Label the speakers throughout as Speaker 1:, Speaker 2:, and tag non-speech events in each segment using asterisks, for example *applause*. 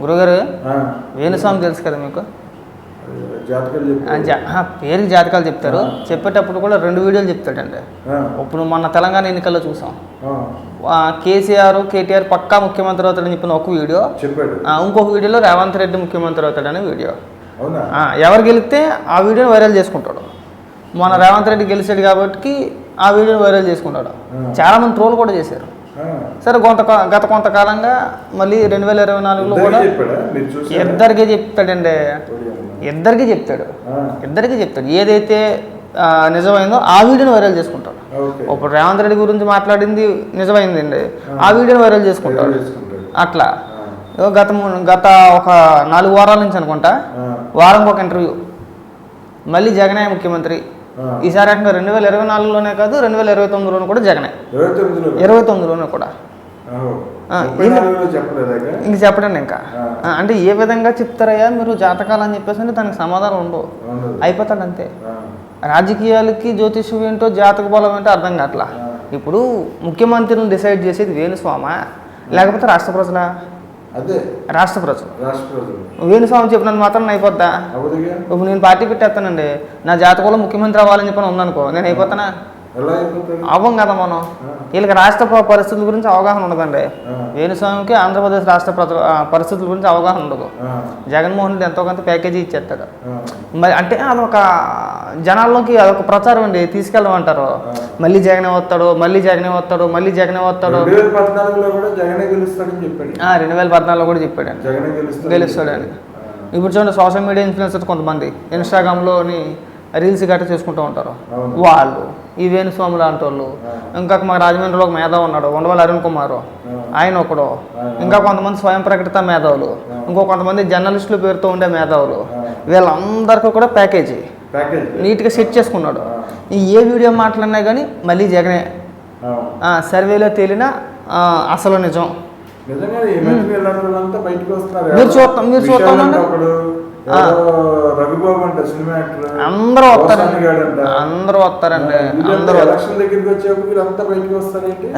Speaker 1: గురుగారు వేణుస్వామి తెలుసు కదా మీకు? పేరుకి జాతకాలు చెప్తారు. చెప్పేటప్పుడు కూడా రెండు వీడియోలు చెప్తాడండి. ఇప్పుడు మొన్న తెలంగాణ ఎన్నికల్లో చూసాం. కేసీఆర్ కేటీఆర్ పక్కా ముఖ్యమంత్రి అవుతాడని చెప్పిన ఒక వీడియో. ఇంకొక వీడియోలో రేవంత్ రెడ్డి ముఖ్యమంత్రి అవుతాడని వీడియో. ఎవరు గెలిస్తే ఆ వీడియోని వైరల్ చేసుకుంటాడు. మన రేవంత్ రెడ్డి గెలిచాడు కాబట్టి ఆ వీడియోని వైరల్ చేసుకుంటాడు.
Speaker 2: ఆ.
Speaker 1: చాలా మంది ట్రోల్ కూడా చేశారు. సరే కొంత గత కొంతకాలంగా మళ్ళీ రెండు వేల ఇరవై నాలుగులో కూడా? ఇద్దరికి చెప్తాడండి. ఇద్దరికి చెప్తాడు ఇద్దరికి చెప్తాడు ఏదైతే నిజమైందో ఆ వీడియోని వైరల్ చేసుకుంటాడు. ఇప్పుడు రేవంత్ రెడ్డి గురించి మాట్లాడింది నిజమైందండి. ఆ. వీడియోని వైరల్ చేసుకుంటాడు. అట్లా. గత గత ఒక నాలుగు వారాల నుంచి అనుకుంటా. వారంకి ఒక ఇంటర్వ్యూ. మళ్ళీ జగనే ముఖ్యమంత్రి. ఈసారి ఏకంగా రెండు వేల ఇరవై నాలుగులోనే కాదు రెండు వేల ఇరవై తొమ్మిదిలోనే కూడా జగనే.
Speaker 2: ఇరవై తొమ్మిదిలో
Speaker 1: ఇరవై తొమ్మిదిలోనే కూడా. ఇంక చెప్పడండి ఇంకా? అంటే ఏ విధంగా చెప్తారయ్యా? మీరు జాతకాలు అని చెప్పేసి అంటే దానికి సమాధానం ఉండవు. అయిపోతాడు అంతే. రాజకీయాలకి జ్యోతిష్యం ఏంటో జాతక బలం ఏంటో అర్థం కావట్లా. ఇప్పుడు ముఖ్యమంత్రిని డిసైడ్ చేసేది వేణుస్వామా? లేకపోతే రాష్ట్ర ప్రజలా?
Speaker 2: అదే.
Speaker 1: రాష్ట్ర ప్రజలు.
Speaker 2: రాష్ట్ర ప్రజలు.
Speaker 1: వేణుస్వామి చెప్పినంత మాత్రం అయిపోద్దా? ఇప్పుడు నేను పార్టీ పెట్టేస్తానండి. నా జాతకంలో ముఖ్యమంత్రి అవ్వాలని చెప్పని ఉందనుకో నేను అయిపోతానా? అవ్వం కదా మనం. వీళ్ళకి రాష్ట్ర పరిస్థితుల గురించి అవగాహన ఉండదండి. వేణుస్వామికి ఆంధ్రప్రదేశ్ రాష్ట్ర పరిస్థితుల గురించి అవగాహన ఉండదు. జగన్మోహన్ రెడ్డి ఎంతో కొంత ప్యాకేజీ ఇచ్చేస్తాడు. మరి అంటే అదొక జనాల్లోకి అదొక ప్రచారం అండి తీసుకెళ్ళమంటారు మళ్ళీ జగనే వస్తాడు మళ్ళీ జగనే వస్తాడు మళ్ళీ జగనే వస్తాడు
Speaker 2: రెండు వేల పద్నాలుగులో కూడా జగనే గెలుస్తాడని చెప్పాడు
Speaker 1: ఆ, రెండు వేల పద్నాలుగులో కూడా చెప్పాడు
Speaker 2: జగనే గెలుస్తాడు
Speaker 1: గెలుస్తాడని. ఇప్పుడు చూడండి సోషల్ మీడియా ఇన్ఫ్లుయెన్సర్స్ కొంతమంది ఇన్స్టాగ్రామ్లోని రీల్స్ గట్రా చేసుకుంటూ ఉంటారు. వాళ్ళు ఈ వేణుస్వామి లాంటి వాళ్ళు. ఇంకా మా రాజమండ్రిలో ఒక మేధావి ఉన్నాడు ఉండవల్లి అరుణ్ కుమార్. ఆయన ఒకడు. ఇంకా కొంతమంది స్వయం ప్రకటిత మేధావులు. ఇంకో కొంతమంది జర్నలిస్టుల పేరుతో ఉండే మేధావులు. వీళ్ళందరికీ కూడా ప్యాకేజ్ నీట్గా సెట్ చేసుకున్నాడు. ఏ వీడియో మాట్లాడినా కానీ మళ్ళీ జగనే. సర్వేలో తేలిన అసలు నిజం. మీరు చూస్తాం- మీరు చూస్తాం అందరూ వస్తారండి. అందరూ వస్తారండి. అందరూ
Speaker 2: దగ్గరికి వచ్చేప్పుడు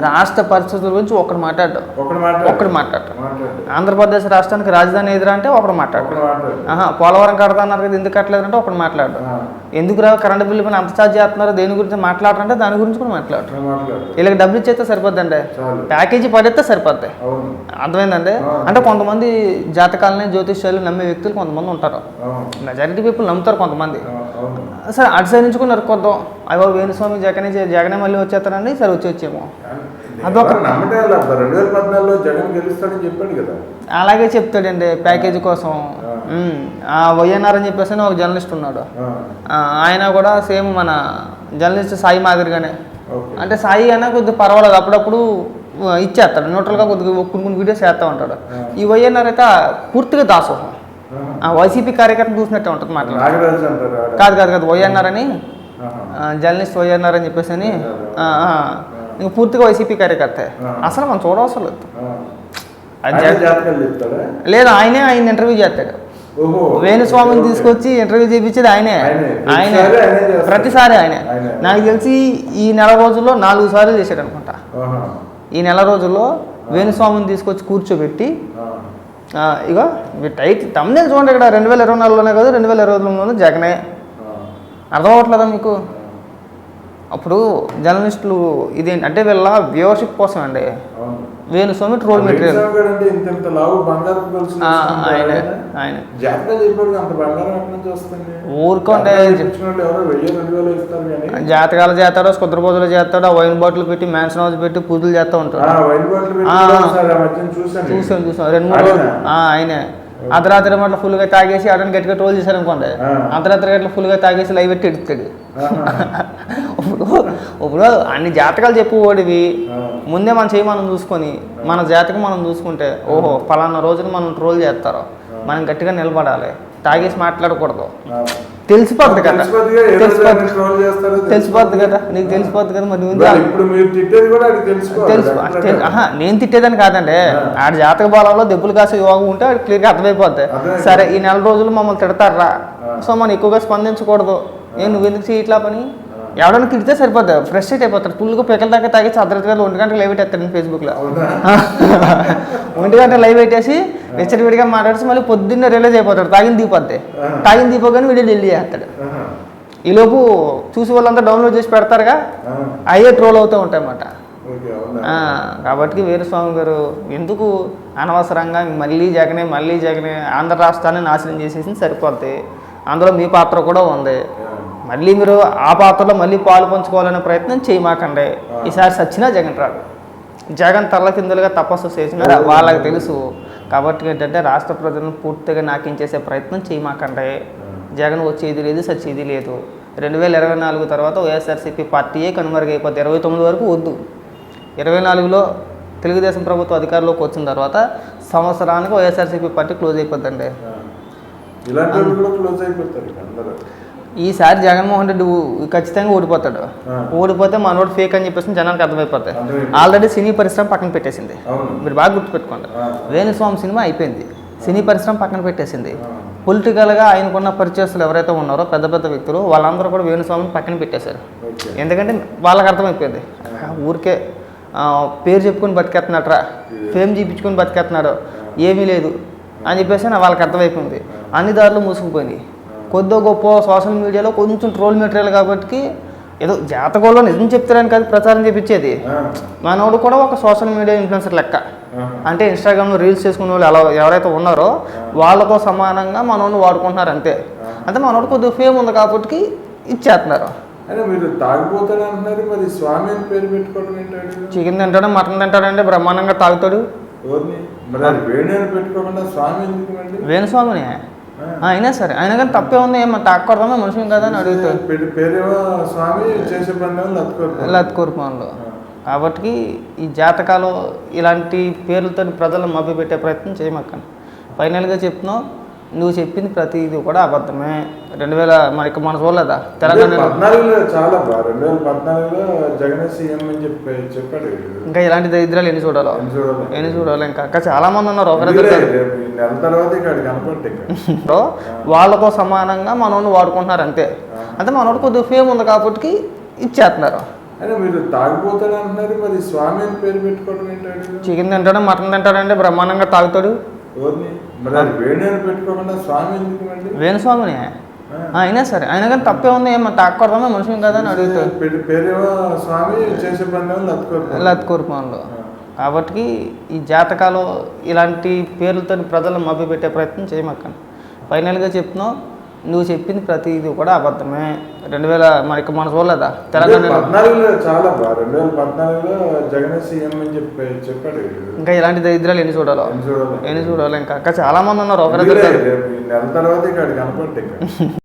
Speaker 1: రాష్ట్ర పరిస్థితుల గురించి ఒకడు మాట్లాడు
Speaker 2: ఒకడు మాట్లాడు
Speaker 1: ఒకడు మాట్లాడు
Speaker 2: మాట్లాడు
Speaker 1: ఆంధ్రప్రదేశ్ రాష్ట్రానికి రాజధాని ఎదురా అంటే ఒకడు మాట్లాడు
Speaker 2: ఒకడు మాట్లాడు
Speaker 1: ఆహా పోలవరం కడతాన్నారు కదా ఎందుకు కట్టలేదంటే ఒకడు మాట్లాడు
Speaker 2: ఆ,
Speaker 1: ఎందుకు రా కరెంట్ బిల్లు పైన అంత ఛార్జ్ చేస్తున్నారు దేని గురించి మాట్లాడరంటే దాని గురించి కూడా మాట్లాడు
Speaker 2: ఒకడు మాట్లాడు
Speaker 1: వీళ్ళకి డబ్బులు ఇచ్చేస్తే సరిపోద్దండి. ప్యాకేజీ పడేస్తే సరిపోద్ది. అర్థమైందండి. అంటే కొంతమంది జాతకాలని జ్యోతిష్యాలు నమ్మే వ్యక్తులు కొంతమంది ఉంటారు. మెజారిటీ పీపుల్ నమ్ముతారు. కొంతమంది. సరే అటు సైడ్ నుంచి కూడా నరుక్కొద్దాం అయ్యో వేణుస్వామి జగనే జగనే మళ్ళీ వచ్చేస్తానండి సరే వచ్చి వచ్చేమో అదొక- అలాగే చెప్తాడండి ప్యాకేజీ కోసం. వైఎన్ఆర్ అని చెప్పేసి ఒక జర్నలిస్ట్ ఉన్నాడు. ఆయన కూడా సేమ్ మన జర్నలిస్ట్ సాయి మాదిరిగానే. అంటే సాయి అయినా కొద్దిగా పర్వాలేదు. అప్పుడప్పుడు ఇచ్చేస్తాడు. న్యూట్రల్గా కొద్దిగా కొన్ని కొన్ని వీడియోస్ చేస్తూ ఉంటాడు. ఈ వైఎన్ఆర్ అయితే పూర్తిగా దాసోహం. ఆ వైసీపీ కార్యకర్త చూసినట్టే ఉంటుంది
Speaker 2: ఆడ.
Speaker 1: కాదు కాదు కాదు వైఎన్ఆర్ అని జర్నలిస్ట్ వైఎన్ఆర్ అని చెప్పేసి అని ఇంకా పూర్తిగా వైసీపీ కార్యకర్తే. అసలు మనం చూడవసరం లేదు లేదు ఆయనే ఆయన ఇంటర్వ్యూ చేస్తాడు. వేణుస్వామిని. తీసుకొచ్చి ఇంటర్వ్యూ చేయించేది ఆయనే.
Speaker 2: ఆయనే. ప్రతిసారి ఆయనే.
Speaker 1: నాకు తెలిసి ఈ నెల రోజుల్లో నాలుగు సార్లు చేశాడు అనుకుంటా. ఈ నెల రోజుల్లో వేణుస్వామిని తీసుకొచ్చి కూర్చోబెట్టి ఇగో మీ టైట్ తమ్మునే చూడండి ఇక్కడ రెండు వేల ఇరవై నాలుగులోనే కాదు రెండు వేల ఇరవై తొమ్మిదిలోనే జగనే. అర్థం అవ్వట్లేదా మీకు అప్పుడు జర్నలిస్టులు ఇదేంటి అంటే వీళ్ళ వ్యూవర్షిప్ కోసం అండి
Speaker 2: అవును.
Speaker 1: వేణుస్వామి ట్రోల్ మెటీరియల్ ఆయనే
Speaker 2: ఆయన.
Speaker 1: ఆయనే
Speaker 2: జాతకాలు వేలు
Speaker 1: చేస్తాడు స్కుద్రపోతులు చేస్తాడు ఆ వైన్ బాటిల్ పెట్టి మ్యాన్షన్ హౌస్ పెట్టి పూజలు చేస్తూ ఉంటాడు
Speaker 2: చూశాను
Speaker 1: చూసాం చూసాం రెండు మూడు ఆయనే. అర్ధరాత్రి మట్ల ఫుల్గా తాగేసి అతను గట్టిగా ట్రోల్ చేశారు అనుకోండి. అర్ధరాత్రి గట్ల ఫుల్గా తాగేసి లైవ్ పెట్టి ఎడుతాడు. ఇప్పుడు ఇప్పుడు అన్ని జాతకాలు చెప్పుకోడివి. ముందే మనం చేయి మనం చూసుకొని మన జాతకం మనం చూసుకుంటే ఓహో పలానా రోజున మనం ట్రోల్ చేస్తారు. మనం గట్టిగా నిలబడాలి. తాగేసి మాట్లాడకూడదు. తెలిసిపోద్ది కదా. తెలిసిపోద్ది తెలిసిపోద్ది. కదా. నీకు తెలిసిపోద్ది కదా మరి నువ్వు నేను తిట్టేదని కాదండి. ఆడ జాతక బలంలో దెబ్బలు కాసే యోగం ఉంటే క్లియర్గా అర్థమైపోద్ది. సరే ఈ నెల రోజులు మమ్మల్ని తిడతారా. సో మనం ఎక్కువగా స్పందించకూడదు. ఏ నువ్వు ఎందుకు చేయట్లా పని?
Speaker 2: ఆ.
Speaker 1: ఎవడన్నా తిడితే సరిపోద్ది. ఫ్రెష్ అయితే అయిపోతారు. ఫుల్గా పిక్కల దాకా తాగి అర్ధరాత్రి ఒంటి గంటకు లైవ్ పెట్టేస్తాను ఫేస్బుక్లో ఒంటి గంట లైవ్ పెట్టేసి వెచ్చటి విడిగా మాట్లాడేసి మళ్ళీ పొద్దున్నే రిలీజ్ అయిపోతాడు. తాగిన దీపోద్ది తాగిన దీపోగానే వీడియో డెల్లీ చేస్తాడు. ఈలోపు చూసి వాళ్ళంతా డౌన్లోడ్ చేసి పెడతారుగా. అయ్యే ట్రోల్ అవుతూ ఉంటాయి అన్నమాట కాబట్టి వీరస్వామి గారు ఎందుకు అనవసరంగా మళ్ళీ జగనే మళ్ళీ జగనే ఆంధ్ర రాష్ట్రాన్ని నాశనం చేసేసి సరిపోద్ది. అందులో మీ పాత్ర కూడా ఉంది. మళ్ళీ మీరు ఆ పాత్రలో మళ్ళీ పాలు పంచుకోవాలనే ప్రయత్నం చేయమాకండి. ఈసారి సచ్చినా జగన్ రాడు. జగన్ తల్ల కిందలుగా తపస్సు చేసిన వాళ్ళకి తెలుసు. కాబట్టి ఏంటంటే రాష్ట్ర ప్రజలను పూర్తిగా నాకించేసే ప్రయత్నం చేయమాకండి. జగన్ వచ్చేది లేదు సచ్చేది లేదు. రెండు వేల ఇరవై నాలుగు తర్వాత వైఎస్ఆర్సీపీ పార్టీయే కనుమరుగైపోద్ది ఇరవై తొమ్మిది వరకు వద్దు. ఇరవై నాలుగులో తెలుగుదేశం ప్రభుత్వం అధికారంలోకి వచ్చిన తర్వాత సంవత్సరానికి వైఎస్ఆర్సీపీ పార్టీ క్లోజ్ అయిపోద్దండి. ఈసారి జగన్మోహన్ రెడ్డి ఖచ్చితంగా ఓడిపోతాడు. ఓడిపోతే మనోడు ఫేక్ అని చెప్పేసి జనానికి అర్థమైపోతాయి. ఆల్రెడీ సినీ పరిశ్రమ పక్కన పెట్టేసింది. మీరు బాగా గుర్తుపెట్టుకోండి. వేణుస్వామి సినిమా అయిపోయింది. సినీ పరిశ్రమ పక్కన పెట్టేసింది. పొలిటికల్గా ఆయనకున్న పరిచయస్తులు ఎవరైతే ఉన్నారో పెద్ద పెద్ద వ్యక్తులు వాళ్ళందరూ కూడా వేణుస్వామిని పక్కన పెట్టేశారు. ఎందుకంటే వాళ్ళకి అర్థమైపోయింది. ఊరికే పేరు చెప్పుకొని బతికేస్తున్నాడరా. ఫేమ్ చూపించుకొని బతికేస్తున్నాడు. ఏమీ లేదు. అని చెప్పేసి నా వాళ్ళకి అర్థమైపోయింది. అన్ని దారులు మూసుకుపోయినాయి. కొద్దో గొప్ప సోషల్ మీడియాలో కొంచెం ట్రోల్ మెటీరియల్ కాబట్టి ఏదో జాతకంలో నిజం చెప్తారని కాదు ప్రచారం చేపించేది.
Speaker 2: ఆ,
Speaker 1: మనోడు కూడా ఒక సోషల్ మీడియా ఇన్ఫ్లుయెన్సర్ లెక్క. అంటే ఇన్స్టాగ్రామ్లో రీల్స్ చేసుకునే వాళ్ళు ఎలా ఎవరైతే ఉన్నారో వాళ్ళతో సమానంగా మనోడిని వాడుకుంటున్నారు అంతే. అంటే మనోడు కొద్దిగా ఫేమ్ ఉంది కాబట్టి ఇచ్చేస్తున్నారు.
Speaker 2: అయినా మీరు తాగిపోతాడు అంటున్నారు మరి స్వామి అని పేరు పెట్టుకోవడం ఏంటంటే
Speaker 1: చికెన్ తింటాడు మటన్ తింటాడంటే బ్రహ్మాండంగా తాగుతాడు.
Speaker 2: వేణు పెట్టుకోకుండా స్వామి ఎందుకు
Speaker 1: వేణుస్వామిని. అయినా సరే. అయినా కానీ తప్పే ఉంది. ఏమో తాకూడదామా మనుషులు కదా అని అడుగుతాడు
Speaker 2: స్వామి చేసే పని లత్తుకోరు
Speaker 1: లత్కూరు పనులు. కాబట్టి ఈ జాతకాలు ఇలాంటి పేర్లతో ప్రజలను మభ్యపెట్టే ప్రయత్నం చేయమక్కండి ఫైనల్గా చెప్తున్నావు నువ్వు చెప్పింది ప్రతిదీ కూడా అబద్ధమే. రెండు వేల మరి మన చూడలేదా తెలంగాణలో.
Speaker 2: పద్నాలుగులో చాలా రెండు వేల పద్నాలుగులో జగన్ సీఎం అని చెప్పి చెప్పాడు
Speaker 1: ఇంకా ఇలాంటి దరిద్రాలు ఎన్ని చూడాలో?
Speaker 2: ఎన్ని చూడాలి?
Speaker 1: ఇంకా? ఇంకా చాలా మంది ఉన్నారు ఒకరిద్దరు
Speaker 2: ఇంకా
Speaker 1: వాళ్ళతో సమానంగా మనోడిని వాడుకుంటున్నారు అంతే. అంటే మనోడు కొద్దిగా ఫేమ్ ఉంది కాబట్టి ఇచ్చేస్తున్నారు.
Speaker 2: అయినా మీరు తాగిపోతాడు అంటున్నారు మరి స్వామి అని పేరు పెట్టుకోవడం ఏంటంటే
Speaker 1: చికెన్ తింటాడు మటన్ తింటాడంటే బ్రహ్మాండంగా తాగుతాడు.
Speaker 2: ఎవరిని?
Speaker 1: వేణుస్వామిని? అయినా సరే అయినా కానీ తప్పే ఉంది ఏమో తాకూడదామా మనుషులు కదా అని అడుగుతాడు. లత్కూరు పనులు. కాబట్టి ఈ జాతకాలు ఇలాంటి పేర్లతో ప్రజలను మభ్యపెట్టే ప్రయత్నం చేయమక్కండి ఫైనల్గా చెప్తున్నావు నువ్వు చెప్పింది ప్రతిదీ కూడా అబద్ధమే. రెండు వేల మరి మన చూడలేదా
Speaker 2: పద్నాలుగులో చాలా రెండు వేల పద్నాలుగులో జగన్ సీఎం అని చెప్పి చెప్పాడు.
Speaker 1: ఇంకా ఇలాంటి దరిద్రాలు ఎన్ని చూడాలో?
Speaker 2: ఎన్ని చూడాలి?
Speaker 1: ఇంకా? చాలా మంది ఉన్నారు
Speaker 2: ఈ నెల తర్వాత ఇక్కడ. *laughs*